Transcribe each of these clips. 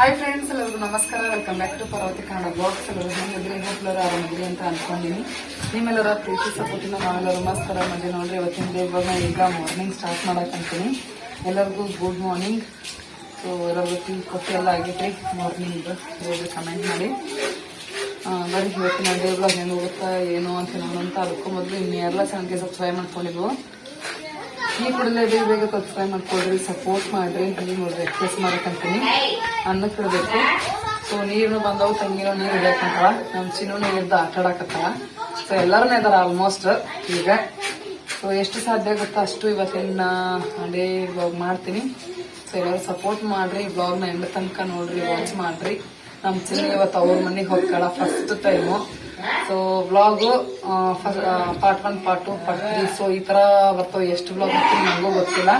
Hi friends ಎಲ್ಲರಿಗೂ ನಮಸ್ಕಾರ. Welcome back to Parvati Kannada blogs ಎಲ್ಲರೂ ಹೆಂಗಿದ್ರೆ ಹೋಗ್ಲರು ಆರಾಮಿದ್ರಿ ಅಂತ ಅನ್ಕೊಂಡಿನಿ ನಿಮ್ಮೆಲ್ಲರ ಪ್ರೀತಿ ಸಪೋರ್ಟಿನ ನಾವೆಲ್ಲರೂ ಮಸ್ತ್ ಆರಾಮಿದ್ವಿ ನೋಡ್ರಿ, ಇವತ್ತಿನ ಡೇ ಇವಾಗ ಈಗ ಮಾರ್ನಿಂಗ್ ಸ್ಟಾರ್ಟ್ ಮಾಡಕ್ಕಂತೀನಿ ಎಲ್ಲರಿಗೂ ಗುಡ್ ಮಾರ್ನಿಂಗ್ ಸೊ ಎಲ್ಲರಿಗೂ ಟೀ ಕೊಟ್ಟು ಎಲ್ಲ ಆಗೈತ್ರಿ. ಮಾರ್ನಿಂಗ್ ಹೋಗಿ ಕಮೆಂಟ್ ಮಾಡಿ. ಬರೀ ಇವತ್ತಿನ ಡೇ ಬ್ಲಾಗ್ ಹೆಂಗೆ ಹೋಗುತ್ತಾ, ಏನು ಅಂತ ಅದಕ್ಕೂ ಮೊದಲು ಇನ್ನೆಲ್ಲ ಚಾನಲ್ಗೆ ಸಬ್ಸ್ಕ್ರೈಬ್ ಮಾಡ್ಕೊಂಡಿದ್ವು. ಈ ಕೂಡಲೇ ಬೇಗ ಬೇಗ ಸಬ್ಸ್ಕ್ರೈಬ್ ಮಾಡ್ಕೊಡ್ರಿ ಸಪೋರ್ಟ್ ಮಾಡ್ರಿ. ನೀವು ಎಕ್ಸಸ್ ಮಾಡಕ್ಕಂತೀನಿ ಅನ್ನಕ್ಕೆ ಸೊ ನೀರು ಬಂದವು ತಂಗಿರೋ ನೀರು ಇಡಕ್ಕಂತವ ನಮ್ಮ ಚಿನ್ನು ನೀರಿದ್ದು ಆಟ ಆಡಕತ್ತವ ಸೊ ಎಲ್ಲರೂ ಇದಾರ ಆಲ್ಮೋಸ್ಟ್ ಈಗ ಸೊ ಎಷ್ಟು ಸಾಧ್ಯ ಆಗುತ್ತೆ ಅಷ್ಟು ಇವತ್ತಿನ ಅದೇ ಬ್ಲಾಗ್ ಮಾಡ್ತೀನಿ. ಸೊ ಎಲ್ಲರೂ ಸಪೋರ್ಟ್ ಮಾಡ್ರಿ ಬ್ಲಾಗ್ನ ಎಂಡ್ ತನಕ ನೋಡ್ರಿ ವಾಚ್ ಮಾಡ್ರಿ. ನಮ್ಮ ಚಿನ್ನ ಇವತ್ತು ಅವ್ರ ಮನೆಗೆ ಹೋಗ್ತಾಳ first time so first part one part two part three so ಈ ತರ ಬರ್ತಾವ. ಎಷ್ಟು ಬ್ಲಾಗ್ ಬರ್ತೀವಿ ನನಗೂ ಗೊತ್ತಿಲ್ಲ.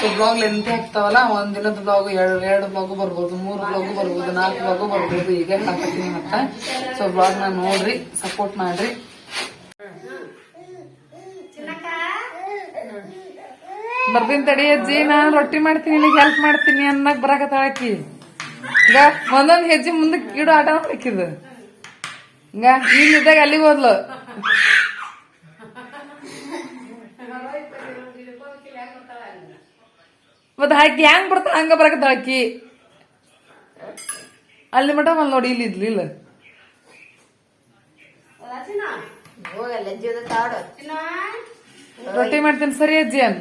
ಸೊ ಬ್ಲಾಗ್ ಲೆಂತಿ ಆಗ್ತಾವಲ್ಲ ಒಂದು ದಿನದ ಬ್ಲಾಗ್ ಎರಡು ಎರಡು ಬ್ಲಾಗು ಬರ್ಬೋದು, ಮೂರು ಬ್ಲಾಗು ಬರ್ಬೋದು, ನಾಲ್ಕು ಬ್ಲಾಗು ಬರ್ಬೋದು ಈಗ ಹಾಕತ್ತೀನಿ ಮತ್ತೆ ಸೊ ಬ್ಲಾಗ್ನ ನೋಡ್ರಿ ಸಪೋರ್ಟ್ ಮಾಡ್ರಿ. ಬರ್ತೀನಿ ತಡಿ ಅಜ್ಜಿ, ನಾನು ರೊಟ್ಟಿ ಮಾಡ್ತೀನಿ, ನಿನಗೆ ಹೆಲ್ಪ್ ಮಾಡ್ತೀನಿ ಅನ್ನಕ್ ಬರಾಕತ್ತಾಳಕಿ ಈಗ ಒಂದೊಂದು ಹೆಜ್ಜೆ ಮುಂದಕ್ಕೆ ಗಿಡ ಆಟ ಮಾಡ್ಬೇಕಿದು ಹಿಂಗ ಇಲ್ಲಿದ್ದಾಗ ಅಲ್ಲಿಗೆ ಹೋದ್ಲು. ಮತ್ತೆ ಹಾಕಿ ಹೆಂಗ್ ಬರ್ತಾಳ? ಹಂಗ ಬರಕತ್ತ ಹಾಕಿ ಅಲ್ಲಿ ಮಟ ಮಲ್ ನೋಡಿ, ಇಲ್ಲಿ ಇದ್ಲಿ, ಇಲ್ಲ. ರೊಟ್ಟಿ ಮಾಡ್ತೀನಿ ಸರಿ ಅಜ್ಜಿ ಅನ್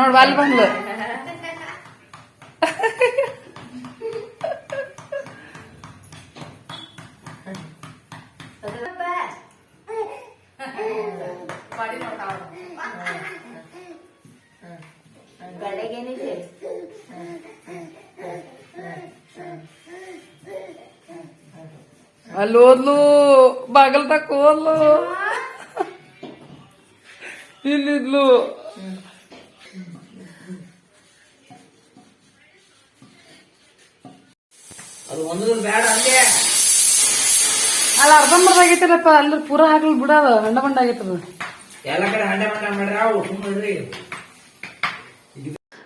ನೋಡ್ ಅಲ್ಲಿ ಬಂದ್ಲು. ಗಳೆಗೇನಿದೆ ಅಲ್ಲಿ ಓದ್ಲು ಬಾಗಲ್ ತಕ್ಕ ಓದ್ಲು ಇಲ್ಲಿದ್ಲು. ಅದು ಒಂದು ಬೇಡ ಅಲ್ಲೇ ಅಲ್ಲಿ ಅರ್ಧಂಬರ್ಧ ಆಗೈತಿಲ್ಲಪ್ಪ ಅಲ್ಲಿ ಪೂರ ಹಾಕ್ಲಿ ಬಿಡೋದು ಹಂಡ ಬಂಡ ಆಗೈತದ. ಎಲ್ಲ ಕಡೆ ಹಂಡೆ ಮಂಡ ಮಾಡ್ರಿ ಅವು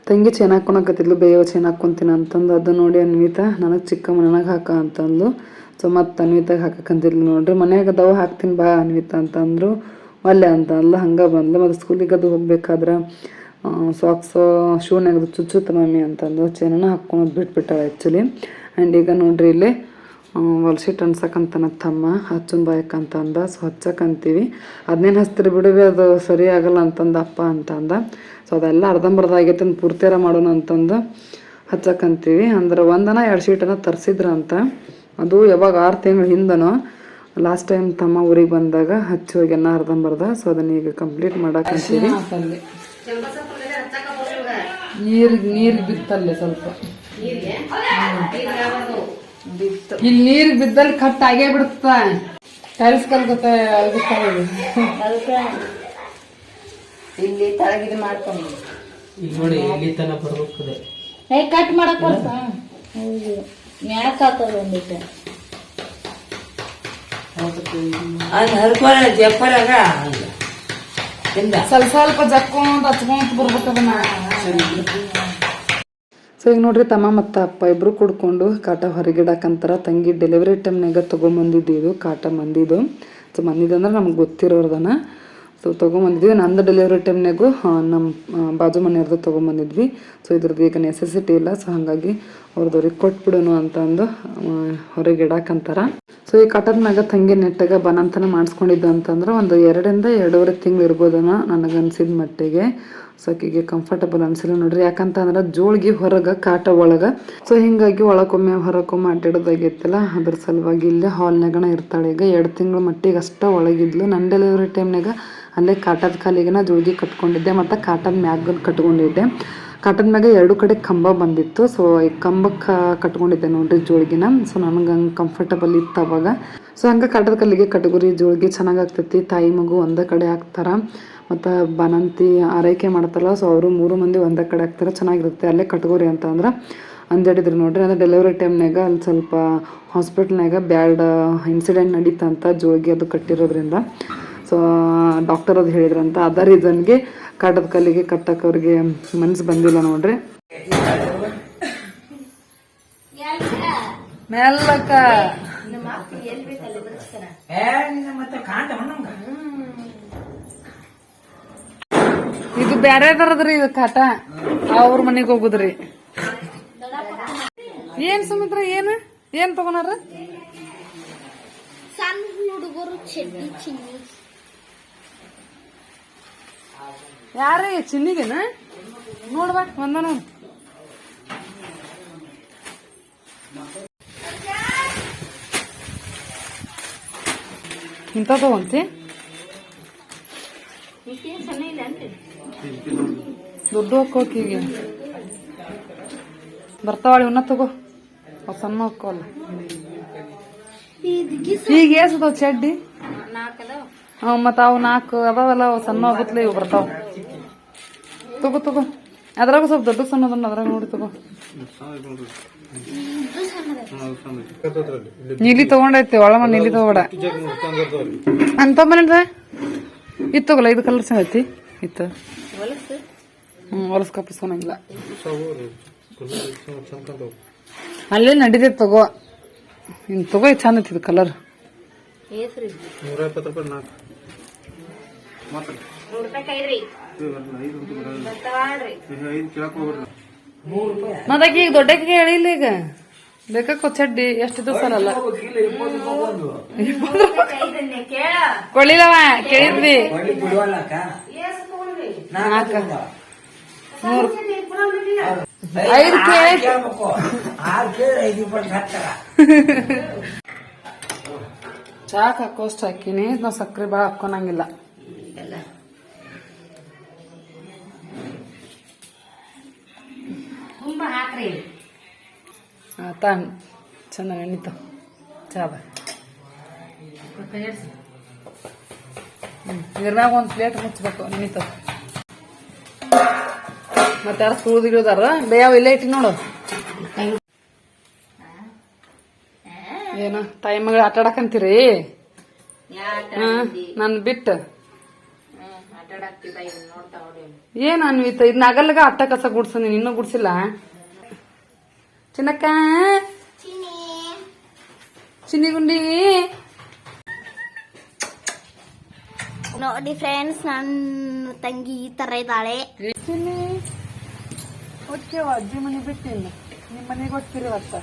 ತಂಗಿ ಚೇನ್ ಹಾಕೊಳಕತ್ತಿದ್ಲು ಬೇಯೋ ಚೇನ್ ಹಾಕೊಂತೀನಿ ಅಂತಂದು. ಅದು ನೋಡಿ ಅನ್ವಿತಾ, ನನಗೆ ಚಿಕ್ಕಮ್ಮ ನನಗೆ ಹಾಕ ಅಂತಂದು ಸೊ ಮತ್ತೆ ಅನ್ವಿತಾಗ ಹಾಕಕ್ಕಂತಿದ್ಲು ನೋಡ್ರಿ. ಮನ್ಯಾಗ ಅದಾವ, ಹಾಕ್ತೀನಿ ಬಾ ಅನ್ವಿತಾ ಅಂತಂದ್ರು. ಒಲ್ಲೆ ಅಂತ ಅಲ್ಲ, ಹಂಗೆ ಬಂದ್ಲು. ಮತ್ತು ಸ್ಕೂಲಿಗೆ ಅದು ಹೋಗ್ಬೇಕಾದ್ರೆ ಸಾಕ್ಸ್ ಶೂನ್ಯಾಗದು ಚುಚ್ಚುತ್ತ ಮಮ್ಮಿ ಅಂತಂದು. ಚೆನ್ನಾಗಿ ಹಾಕ್ಕೊಳೋದು ಬಿಟ್ಬಿಟ್ಟಾಳೆ ಆ್ಯಕ್ಚುಲಿ ಆ್ಯಂಡ್ ಈಗ ನೋಡ್ರಿ ಇಲ್ಲಿ ಹೊಲ್ಸಿಟ್ಟು ಅನ್ಸಕ್ಕಂತನ ತಮ್ಮ ಹಚ್ಚನ್ ಬಾಯಕ್ ಅಂತ ಅಂದ ಸೊ ಹಚ್ಚಕ್ಕಂತೀವಿ ಅದನ್ನೇನು ಹಚ್ತಿರಿ ಬಿಡುವೆ ಅದು ಸರಿ ಆಗಲ್ಲ ಅಂತಂದ ಅಪ್ಪ ಅಂತ ಅಂದ ಸೊ ಅದೆಲ್ಲ ಅರ್ಧಂಬರ್ಧ ಆಗೈತೆ ಅಂತ ಪೂರ್ತಿಯಾರ ಮಾಡೋಣ ಅಂತಂದು ಹಚ್ಚಕ್ಕಂತೀವಿ ಅಂದ್ರೆ ಒಂದನ ಎರಡು ಶೀಟನ ತರಿಸಿದ್ರ ಅಂತ. ಅದು ಯಾವಾಗ ಆರು ತಿಂಗಳ ಹಿಂದನೋ ಲಾಸ್ಟ್ ಟೈಮ್ ತಮ್ಮ ಊರಿಗೆ ಬಂದಾಗ ಹಚ್ಚಿ ಹೋಗ್ಯಾನ ಅರ್ಧಂಬರ್ಧ ಸೊ ಅದನ್ನ ಈಗ ಕಂಪ್ಲೀಟ್ ಮಾಡಕ್ಕಂತೀವಿ ನೀರಿಗೆ ನೀರು ಬಿತ್ತಲ್ಲೇ ಸ್ವಲ್ಪ. ಇಲ್ಲಿ ನೀರ್ ಬಿದ್ದಲ್ಲಿ ಕಟ್ ಆಗೇ ಬಿಡುತ್ತ. ಟೈಲ್ಸ್ ಕಲ್ ಗೊತ್ತ ಅದಕ್ಕೆ ಇಲ್ಲಿ ತಳಗಿದ ಮಾಡ್ಕೊಂಡು. ನೋಡಿ ಇಲ್ಲಿ ತನ ಬರ್ಬೇಕು ಏ ಕಟ್ ಮಾಡಕ್ ಬರ್ತಾ? ಹೌದು. ಮ್ಯಾಕ್ ಹಾಕೋದು ಒಂದಿಟ್ಟು. ಅದು ಹರ್ಕೊಳ ಜಪ್ಪರಾಗ? ಹಂಗ ಹಿಂದ ಸ್ವಲ್ಪ ಸ್ವಲ್ಪ ಜಕ್ಕೊಂತ ಹಚ್ಕೊಂತ ಬರ್ಬೇಕದನ್ನ ಸೊ ಈಗ ನೋಡ್ರಿ, ತಮ್ಮ ಮತ್ತು ಅಪ್ಪ ಇಬ್ರು ಕುಡ್ಕೊಂಡು ಕಾಟ ಹೊರಗಿಡಕ್ಕಂತಾರ ತಂಗಿ ಡೆಲಿವರಿ ಟೈಮ್ನಾಗ ತೊಗೊಂಬಂದಿದ್ದು ಇದು ಕಾಟ ಮಂದಿದು. ಸೊ ಮಂದಿದಂದ್ರೆ ನಮ್ಗೆ ಗೊತ್ತಿರೋರ್ದನ. ಸೊ ತೊಗೊಂಬಂದಿದ್ವಿ. ನಂದು ಡೆಲಿವರಿ ಟೈಮ್ನಾಗೂ ನಮ್ಮ ಬಾಜು ಮನೆಯವ್ರದ್ದು ತೊಗೊಂಬಂದಿದ್ವಿ. ಸೊ ಇದ್ರದ್ದು ಈಗ ನೆಸೆಸಿಟಿ ಇಲ್ಲ. ಸೊ ಹಾಗಾಗಿ ಅವ್ರದವ್ರಿಗೆ ಕೊಟ್ಬಿಡೋನು ಅಂತಂದು ಹೊರಗೆ ಇಡಾಕಂತಾರ ಸೊ ಈ ಕಾಟದ ಮ್ಯಾಗ ತಂಗಿ ನೆಟ್ಟಾಗ ಬನಂತನ ಮಾಡಿಸ್ಕೊಂಡಿದ್ದು ಅಂತಂದ್ರೆ ಒಂದು ಎರಡರಿಂದ ಎರಡೂವರೆ ತಿಂಗಳು ಇರ್ಬೋದನ ನನಗನ್ಸಿದ ಮಟ್ಟಿಗೆ. ಸೊ ಆಕೆಗೆ ಕಂಫರ್ಟಬಲ್ ಅನ್ಸಿಲ್ಲ ನೋಡ್ರಿ. ಯಾಕಂತಂದ್ರೆ ಜೋಳಿಗೆ ಹೊರಗೆ, ಕಾಟ ಒಳಗೆ. ಸೊ ಹಿಂಗಾಗಿ ಒಳಗೊಮ್ಮೆ ಹೊರಗೊಮ್ಮೆ ಅಡ್ಡಾಡೋದಾಗೈತಲ್ಲ ಅದ್ರ ಸಲುವಾಗಿ ಇಲ್ಲೇ ಹಾಲ್ನಾಗನ ಇರ್ತಾಳೆ. ಈಗ ಎರಡು ತಿಂಗಳ ಮಟ್ಟಿಗೆ ಅಷ್ಟೇ ಒಳಗಿದ್ಲು. ನನ್ನ ಡೆಲಿವರಿ ಟೈಮ್ನಾಗ ಅಲ್ಲೇ ಕಾಟದ ಕಾಲಿಗೆನ ಜೋಳಿಗೆ ಕಟ್ಕೊಂಡಿದ್ದೆ, ಮತ್ತು ಕಾಟದ ಮ್ಯಾಗ ಕಟ್ಕೊಂಡಿದ್ದೆ. ಕಾಟದ ಮ್ಯಾಗ ಎರಡು ಕಡೆ ಕಂಬ ಬಂದಿತ್ತು. ಸೊ ಈ ಕಂಬಕ್ಕೆ ಕಟ್ಕೊಂಡಿದ್ದೆ ನೋಡ್ರಿ ಜೋಳಿಗೆನ. ಸೊ ನನಗೆ ಹಂಗೆ ಕಂಫರ್ಟಬಲ್ ಇತ್ತು ಅವಾಗ. ಸೊ ಹಂಗೆ ಕಾಟದ ಕಲ್ಲಿಗೆ ಕಟಗುರಿ ಜೋಳಿಗೆ ಚೆನ್ನಾಗಾಗ್ತೈತಿ ತಾಯಿ ಮಗು ಒಂದೇ ಕಡೆ ಹಾಕ್ತಾರ ಮತ್ತು ಬನಂತಿ ಆರೈಕೆ ಮಾಡ್ತಾರಲ್ಲ ಸೊ ಅವರು ಮೂರು ಮಂದಿ ಒಂದೇ ಕಡೆ ಹಾಕ್ತಾರೆ ಚೆನ್ನಾಗಿರುತ್ತೆ. ಅಲ್ಲೇ ಕಟ್ಗೋರಿ ಅಂತ ಅಂದ್ರೆ ಅಂದೇಳಿದ್ರು ನೋಡ್ರಿ ಅಂದ್ರೆ ಡೆಲಿವರಿ ಟೈಮ್ನಾಗ ಅಲ್ಲಿ ಸ್ವಲ್ಪ ಹಾಸ್ಪಿಟ್ಲ್ನಾಗ ಬ್ಯಾಡ್ ಇನ್ಸಿಡೆಂಟ್ ನಡೀತಂತ ಜೋಗಿ ಅದು ಕಟ್ಟಿರೋದ್ರಿಂದ. ಸೊ ಡಾಕ್ಟರ್ ಅದು ಹೇಳಿದ್ರಂತ ಅದ ರೀಸನ್ಗೆ ಕಾಟದ ಕಲ್ಲಿಗೆ ಕಟ್ಟಕ್ಕೆ ಅವ್ರಿಗೆ ಮನ್ಸು ಬಂದಿಲ್ಲ ನೋಡ್ರಿ. ಮೆಲ್ಲಕ್ಕ. ಇದು ಬ್ಯಾರೆದರದ್ರಿ ಇದು ಕಾಟ. ಅವ್ರ ಮನೆಗೆ ಹೋಗುದ್ರಿ. ಏನ್ ಸುಮಿತ್ರ ಏನ್? ಏನ್ ತಗೋನಾರ ಸಣ್ಣ ಹುಡುಗರು ಚಡ್ಡಿ ಚಿನ್ನಿ. ಯಾರೇ ಚಿನ್ನಿಗೆನ? ನೋಡ್ಬಾ ಒಂದ ನೋಡ್. ಇಂಥ ತಗೊಂತಿ? ಸಣ್ಣ ಇಲ್ಲ ದುಡ್ಡು ಹಾಕೋಕಿಗೆ ಬರ್ತಾವಳಿ ಉನ್ನ ತಗೋ. ಅವ್ ಸಣ್ಣ ಹಾಕೋಲ್ಲ ಅಲ್ಲ. ಈಗ ಏಸದವ್ ಚಡ್ಡಿ? ಹ್ಞೂ ಮತ್ತು ಅವು ನಾಲ್ಕು ಅದಾವಲ್ಲ ಅವು ಸಣ್ಣ ಆಗುತ್ತಲೇ ಇವು ಬರ್ತಾವ. ತಗೋ ತಗೋ. ಅದ್ರಾಗ ಸ್ವಲ್ಪ ದೊಡ್ಡ ಸಣ್ಣ ಅದನ್ನ ಅದ್ರಾಗ ನೋಡಿ ತಗೋ. ಇದು ನೀಲಿ ತಗೊಂಡೈತಿ ಒಳಮ ಮನೆ ನೀಲಿ ತಗೋಬೇಡ. ಅಂತ ಇತ್ತು ತಗೋಲ್ಲ ಇದು ಕಲರ್ ಚಂದ ಐತಿ? ಇತ್ತು. ಹ್ಞೂ ಹೊಲಸ್ ಅಲ್ಲೇ ನಡೀತೈತೆ ತಗೋ. ಹಿಂಗೆ ತಗೋ ಚಂದ ಐತಿ ಕಲರ್ ನೂರ ಈಗ ದೊಡ್ಡಕ್ಕೆ ಹೇಳಿಲ್ಲ ಈಗ. ಬೇಕಾಕೋ ಚಡ್ಡಿ ಎಷ್ಟು ಸರಲ್ಲ ಕೊಡ್ಲಿಲ್ಲವ ಕೇಳಿದ್ವಿ. ಐದು ಐದು ಕೇಳಿ ಕೇಳ್ಬೇಕು. ಆರು ಕೇಳಿ ಐದು ಇಪ್ಪತ್ತು ಹತ್ತಾರ. ಚಾಕ್ ಹಾಕೋಷ್ಟು ಹಾಕಿನಿ. ನಾವು ಸಕ್ಕರೆ ಭಾಳ ಹಾಕೊಳಂಗಿಲ್ಲ ಎಲ್ಲ ತುಂಬ ಚಾ ಬಾ. ಚಂದ ನೆನಿತ ಚಾದ ನೀರ್ನಾಗ ಒಂದು ಪ್ಲೇಟ್ ಮುಚ್ಚಬೇಕು ನೆನಿತ ಮತ್ತೆ ಯಾರು ಸುಳಿದಿರೋದಾರ ಬೇಯಾವ ಇಲ್ಲೇ ಇಟ್ಟಿ ನೋಡು. ಏನ ತಾಯಿ ಮಗಳು ಆಟ ಆಡಕಂತೀರಿ ನನ್ ಬಿಟ್ಟು. ಏನ್ ಅನ್ವಿತ ಇದ್ ನಗಲ್ಗ ಅಟ್ಟ ಕಸ ಗುಡ್ಸಂದಿನಿ ಇನ್ನೂ ಗುಡ್ಸಿಲ್ಲ? ಚಿನ್ನಕ್ಕ? ಚಿನ್ನಿ ಗುಂಡಿ? ನೋಡಿ ಫ್ರೆಂಡ್ಸ್ ನನ್ನ ತಂಗಿ ಈ ತರ ಇದ್ದಾಳೆ. ಚಿನ್ನಿ ಒಟ್ಟೆವ ಅಜ್ಜಿ ಮನೆ ಬಿಟ್ಟಿಲ್ಲ ನಿಮ್ಮ ಮನೆಗೆ ಹೋಗ್ತೀರಿ ಅತ್ತ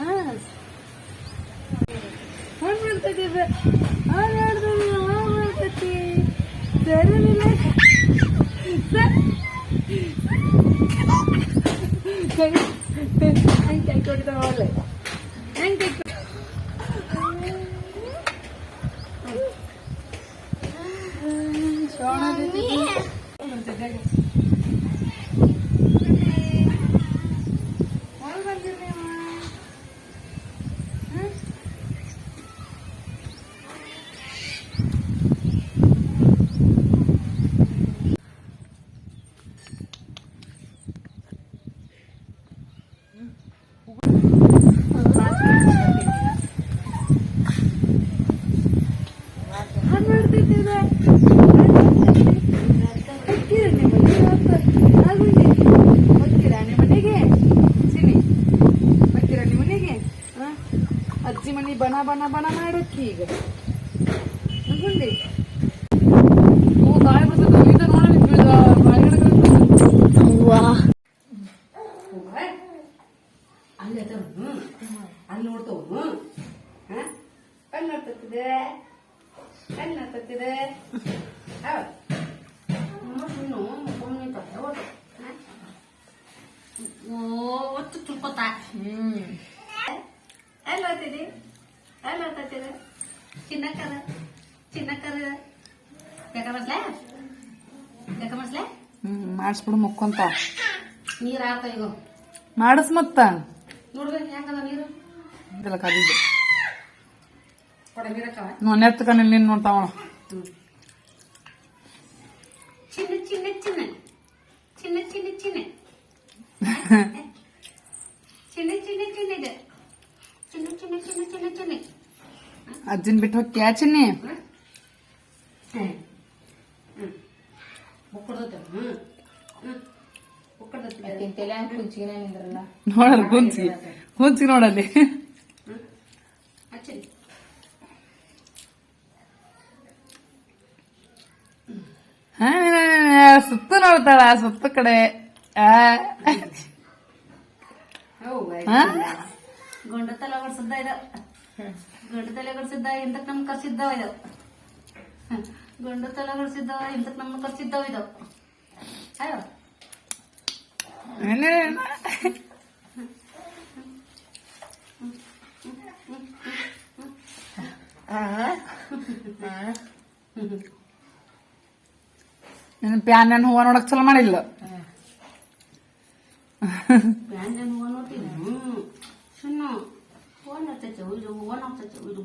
ಹಾಂ ಹಣ್ಣು ಬೀಳ್ತದೆ ಹಾಲು ಹೇಳ್ದವಿ ಹಾಲು ಬೀಳ್ತತಿ ಸರಿ ಸರಿ ಹೆಂಗೆ ಕೈ ಕೊಡ್ತಾವ ಒಳ್ಳೆ ಹೆಂಗೆ ಕೈ ಸೋಣ બનાવવાના બનાવવાના જ થઈ ગયા అనుకోండి నువ్వు ಅಲ್ಲಿ తొలిగితే నూనె ಅಲ್ಲಿ ನೋಡ್ತಾವ ಕಣ್ಣು ನೋಡ್ತಿದೆ ಕಣ್ಣು ನೋಡ್ತಿದೆ ಹಣ್ಣು ಮುಖಮಿ ಪತ್ತೆ ಒತ್ತು ತುಳ್ಕೊತಾ ಹ್ಮ್ ಎಲ್ಲ ಹೋಗ್ತಿದ್ದೀವಿ ಅಲ್ಲಿ ನೋಡ್ತಿದೆ ಚಿನ್ನಕ್ಕದ ಚಿನ್ನಕ್ಕದ ಬೇಕಾ ಮಸ್ಲೆ ಬೇಕಾ ಮಸ್ಲೆ ಹ್ಮ್ ಮಾಡಿಸ್ಬಿಡು ಮುಕ್ಕೊಂತ. ನೀರ್ ಆತ ಈಗ ಮಾಡಿಸ್ ಮತ್ತ. ನೋಡ್ಬೇಕು ಹೆಂಗದ ನೀರು? ಇದೆಲ್ಲ ಕದಿದ್ದು ಕೊಡ ನೀರಕ್ಕವ ನಾವು ನೆತ್ಕೊಂಡು ನಿನ್ನ ನೋಡ್ತಾವ ಚಿನ್ನ ಚಿನ್ನ ಚಿನ್ನ. ಚಿನ್ನ ಚಿನ್ನ ಚಿನ್ನ. ಚಿನ್ನ ಚಿನ್ನ ಚಿನ್ನ ಅಜ್ಜನ್ ಬಿಟ್ಟು ಹೋಗ್ತೀಯಾ ಚೆನ್ನಿ? ನೋಡಲ್ಲ. ಕುಂಚಿ ಕುಂಚಿ ನೋಡಲ್ಲಿ ಸುತ್ತ ನೋಡ್ತಾಳ ಸುತ್ತ ಕಡೆ. ಆ. ಆ? ಗುಂಡ ತಲೆ ಹೊಡ್ಸಿದ್ದ ಇದು ಗುಂಡ ತಲೆ ಹೊಡ್ಸಿದ್ದ ಇಂತಕ್ ನಮ್ ಕರ್ಸಿದ್ದವ ಇದು ಗುಂಡ ತಲೆ ಹೊಡ್ಸಿದ್ದವ ಇಂತಕ್ ನಮ್ ಕರ್ಸಿದ್ದವ ಇದು ಅಯ್ಯೋ ಏನೇನ? ನಿನ್ ಪ್ಯಾನ್ ಏನ್ ಹೂವ ನೋಡಕ್ ಚಲೋ ಮಾಡಿಲ್ಲ ಬ್ಯಾಂಡ್ ಇದು ಓನ್ ಆಗ್ತೈತಿ ಇದು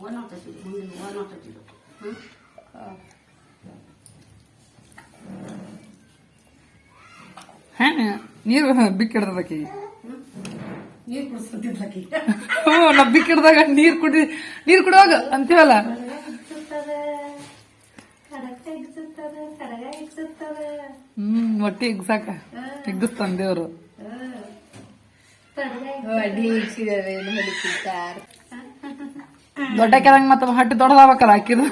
ಓನ್ ಆಗ್ತೈತಿ ಇದು ಗುಂಡಿನ ಓನ್ ಆಗ್ತೈತಿ ಇದು ಹ್ಞೂ ನೀರು ಬಿಕ್ಕಿಡ್ದಕ್ಕೆ ನೀರು ಹ್ಞೂ ಬಿಕ್ಕಿಡ್ದಾಗ ನೀರ್ ಕುಡಿ ನೀರ್ ಕುಡಿಯೋಗ ಅಂತೀವಲ್ಲ ಹ್ಮ್ ಇಗ್ಗಿಸ್ತಾನ ದೇವ್ರು. ಕಡಗ ದೊಡ್ಡ ಕೆಳಂಗ್ ಮತ್ತ ಹಟ್ಟಿ ದೊಡ್ಡದಾಗಬೇಕಲ್ಲ ಹಾಕಿದ್ರು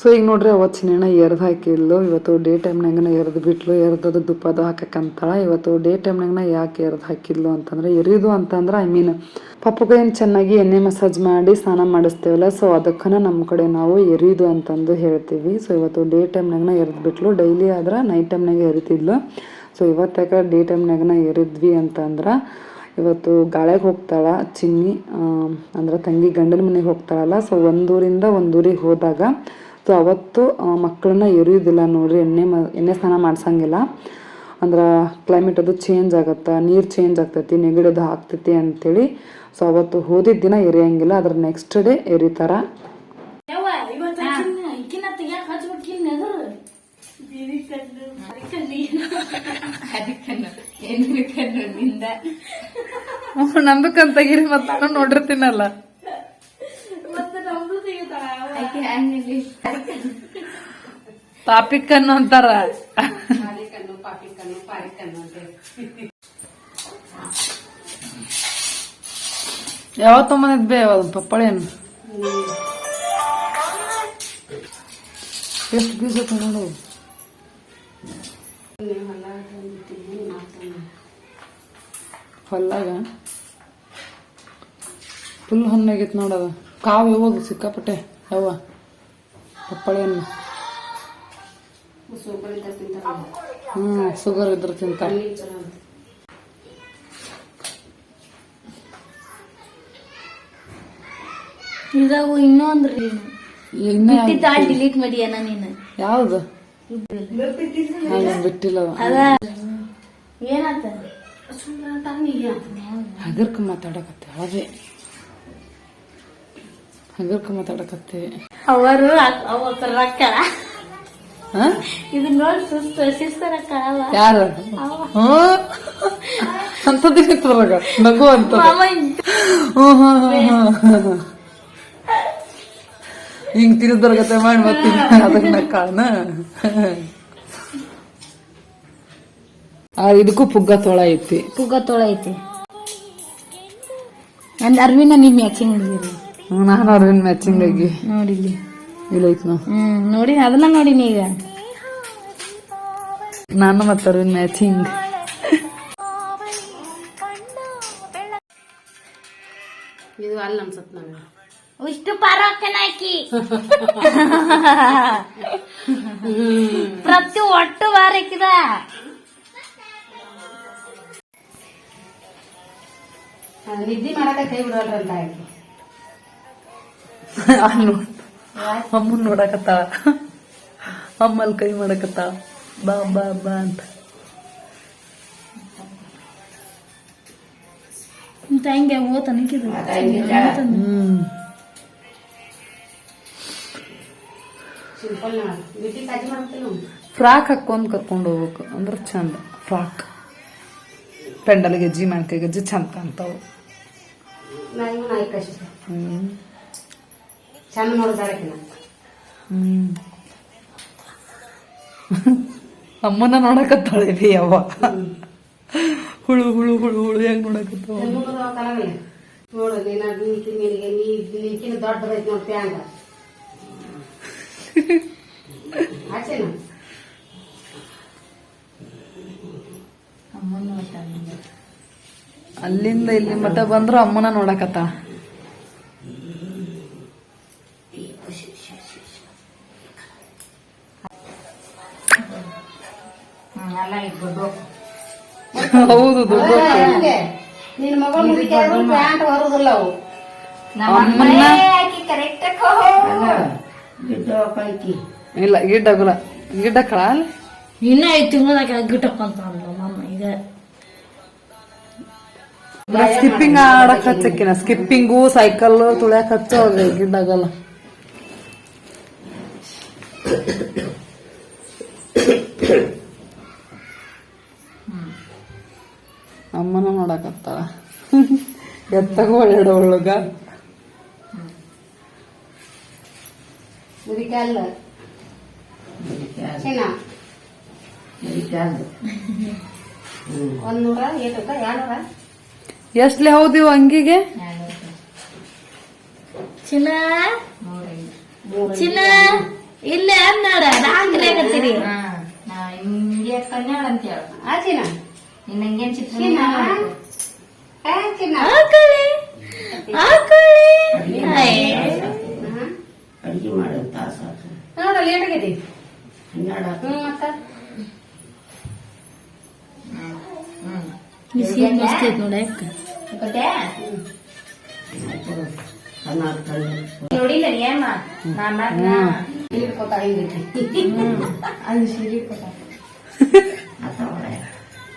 ಸೊ ಈಗ ನೋಡ್ರಿ, ಅವತ್ತು ಸಿನೇಣ ಎರ್ದು ಹಾಕಿದ್ಲು. ಇವತ್ತು ಡೇ ಟೈಮ್ನಾಗನ ಎರ್ದು ಬಿಟ್ಲು. ಎರ್ದದು ದುಪ್ಪದು ಹಾಕಕ್ಕಂತಾಳ ಇವತ್ತು ಡೇ ಟೈಮ್ನಾಗನ ಯಾಕೆ ಎರ್ದು ಹಾಕಿದ್ಲು ಅಂತಂದ್ರೆ, ಎರಿದು ಅಂತಂದ್ರೆ ಐ ಮೀನ್ ಪಪ್ಪಗೆ ಏನು ಚೆನ್ನಾಗಿ ಎಣ್ಣೆ ಮಸಾಜ್ ಮಾಡಿ ಸ್ನಾನ ಮಾಡಿಸ್ತೇವಲ್ಲ ಸೊ ಅದಕ್ಕನ ನಮ್ಮ ಕಡೆ ನಾವು ಎರಿದು ಅಂತಂದು ಹೇಳ್ತೀವಿ. ಸೊ ಇವತ್ತು ಡೇ ಟೈಮ್ನಾಗನ ಎರಿದ್ಬಿಟ್ಲು. ಡೈಲಿ ಆದ್ರೆ ನೈಟ್ ಟೈಮ್ನಾಗ ಎರಿತಿದ್ಲು. ಸೊ ಇವತ್ತಾಗ ಡೇ ಟೈಮ್ನಾಗನ ಎರಿದ್ವಿ ಅಂತಂದ್ರೆ, ಇವತ್ತು ಗಾಳೆಗೆ ಹೋಗ್ತಾಳೆ ಚಿನ್ನಿ ಅಂದ್ರೆ ತಂಗಿ ಗಂಡನ ಮನೆಗೆ ಹೋಗ್ತಾಳಲ್ಲ ಸೊ ಒಂದೂರಿಂದ ಒಂದೂರಿಗೆ ಹೋದಾಗ ಸೊ ಅವತ್ತು ಮಕ್ಕಳನ್ನ ಎರಿಯೋದಿಲ್ಲ ನೋಡ್ರಿ, ಎಣ್ಣೆ ಮ, ಎಣ್ಣೆ ಸ್ನಾನ ಮಾಡ್ಸಂಗಿಲ್ಲ. ಅಂದ್ರೆ ಕ್ಲೈಮೇಟ್ ಅದು ಚೇಂಜ್ ಆಗತ್ತೆ, ನೀರು ಚೇಂಜ್ ಆಗ್ತೈತಿ ನೆಗಡಿದು ಆಗ್ತೈತಿ ಅಂತೇಳಿ ಸೊ ಅವತ್ತು ಹೋದಿದ್ದ ದಿನ ಎರಿಯಂಗಿಲ್ಲ ಅದ್ರ ನೆಕ್ಸ್ಟ್ ಡೇ ಎರಿತಾರ. ನಂದಕ್ಕಂತ ತೆಗಿರಿ ಮತ್ತೆ ನಾನು ನೋಡಿರ್ತೀನಲ್ಲ. ಪಾಪಿಕ್ ಕಣ್ಣು ಅಂತಾರ ಪಾರಿ ಕಣ್ಣು ಪಾಪಿ ಕಣ್ಣು ಪಾರಿ ಕಣ್ಣು ಅಂತ ಯಾವತ್ತು ತೊಗೊಂಬಂದಿದ್ ಬೇ ಅದು ಪಪ್ಪಳೇನು ಎಷ್ಟು ಬೀಜ ನೋಡು ಹೊಲ್ಲಾಗ ಫುಲ್ ಹೊನ್ನಾಗೈತೆ ನೋಡದ ಕಾವು ಯಾವಾಗ ಸಿಕ್ಕಾಪಟ್ಟೆ ಯಾವ ಪಪ್ಪಳೆಯನ್ನು ಹ್ಮ್ ಶುಗರ್ ಇದ್ರೆ ತಿಂತಾರ ಇದಾಗು ಇನ್ನೊಂದ್ರಿ ಇನ್ನ ತಾಳ್ ಡಿಲೀಟ್ ಮಾಡಿಯನ ನೀನು? ಯಾವ್ದು? ಬಿಟ್ಟಿಲ್ಲ. ಅದ. ಏನಾತ? ಸುಮ್ಮನೆ ಹಗರ್ಕ ಮಾತಾಡಕತ್ತೆ ಅದೇ. ಹಗರ್ಕ ಮಾತಾಡಕತ್ತೆ. ಅವರು ಅವತ್ತ ರೊಕ್ಕ ಹಾ? ಇದು ನೋಡಿ ಸುಸ್ತು ಶಿಸ್ತರ ಯಾರು? ಅಂತದಿಕ್ಕೆ ತರಗ ನಗು ಅಂತ ಹಿಂಗ್ ತಿರುದರ್ಗತೆ ಮಾಡಿ ಮತ್ತೆ ಆ ಇದಕ್ಕೂ ಪುಗ್ಗ ತೋಳ ಐತಿ. ಪುಗ್ಗ ತೋಳ ಐತಿ. ಅಂದ್ ಅರ್ವಿನ ನೀವ್ ಮ್ಯಾಚಿಂಗ್ ಮಾಡಿದಿರಿ ನಾನು ಅರ್ವಿನ್ ಮ್ಯಾಚಿಂಗ್ ಆಗಿ. ನೋಡಿಲ್ಲಿ ಇಲ್ಲ ಐತ್ ನಾವು ಹ್ಮ್ ನೋಡಿ ಅದನ್ನ ನೋಡಿ ಈಗ. ನಾನು ಮತ್ತೆ ಅರ್ವಿನ ಮ್ಯಾಚಿಂಗ್ ಇದು ಅಲ್ಲ ಅನ್ಸತ್ ನನಗೆ. ಇಷ್ಟು ಪರಕ್ಕನ ಹಾಕಿ ಪ್ರತಿ ಒಟ್ಟು ವಾರ ಹಾಕಿದ ನಿದ್ದೆ ಮಾಡಕ ಕೈ ಬಿಡೋಲ್ರ ಅಂತ ಆಕಿ ಅಮ್ಮನ್ ನೋಡಕತ್ತಾಳ. ಅಮ್ಮಲ್ ಕೈ ಮಾಡಕತ್ತ ಬಾ ಬಾ ಬಾ ಅಂತ. ಹಂಗೆ ಹೋತ ನಿಂಕಿದ್ರು ಹ್ಮ್. ಫ್ರಾಕ್ ಹಾಕೊಂಡು ಕರ್ಕೊಂಡು ಹೋಗ್ಬೇಕು ಅಂದ್ರೆ ಚಂದ ಫ್ರಾಕ್ ಪೆಂಡಲ್ ಗೆಜ್ಜಿ ಮಾನ್ಕಾಯಿ ಗೆಜ್ಜಿ ಚಂದ ಕಾಣ್ತಾವು ಅಮ್ಮನ ನೋಡಕತ್ತಾಳೆ ರೀ ಅವ್ವ ಹುಳು ಹುಳು ಹುಳು ಹುಳು ಹೆಂಗ್ ನೋಡಕತ್ತಾವ ನೋಡು ನೀನು ದೊಡ್ಡದೈತಿ ನೋಡಿ ಪ್ಯಾಂಗ ಅಲ್ಲಿಂದ. ಇಲ್ಲಿ ಮತ್ತೆ ಬಂದ್ರು ಅಮ್ಮನ ನೋಡಕತ್ತ. ಹೌದು ದುಡ್ಡು ನಿನ್ನ ಇಲ್ಲ ಗಿಡ್ಡ ಗುಲ ಗಿಡ್ಡ ಕಳಾಲ್ ಇನ್ನ ಐದು ಅಂತ ಗಿಟ್ಟಕ್ಕಂತ ಮಮ್ಮ ಈಗ. ಸ್ಕಿಪ್ಪಿಂಗ್ ಆಡಕ್ ಹಚ್ಚಕ್ಕಿನ. ಸ್ಕಿಪ್ಪಿಂಗು ಸೈಕಲ್ ತುಳ್ಯಾಕ್ ಗಿಡ್ಡ ಗಿಡ್ಡಾಗಲ್ಲ. ಅಮ್ಮನ ನೋಡಕತ್ತಾಳ ಎತ್ತಗ ಒಳ್ಳೆಡ ಒಂದ್ ನೂರ ಏಟಕ್ಕ ಎರಡ್ನೂರ? ಎಷ್ಟ್ಲೆ ಹೌದಿವ್ ಅಂಗಿಗೆ? ಚಿನ್ನ? ಚಿನ್ನ? ಇಲ್ಲೇ ಅನ್ನಡ ನಾಂಗ್ರೆ ಕತ್ತೀರಿ ನಾ ಹಿಂಗೆ ಕನ್ಯಾಳ ಅಂತ ಹೇಳ. ಆ ಚಿನ್ನ? ನಿನ್ನ ಹಂಗೇನ್ ಚಿತ್ರ ಚಿನ್ನ?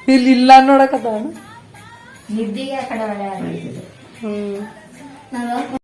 ಇಲ್ಲಿ ಇಲ್ಲ ನೋಡಕತ್ತಾಳ ನಿದ್ದಿಗೆ ಆ ಕಡೆ ಹ್ಮ್.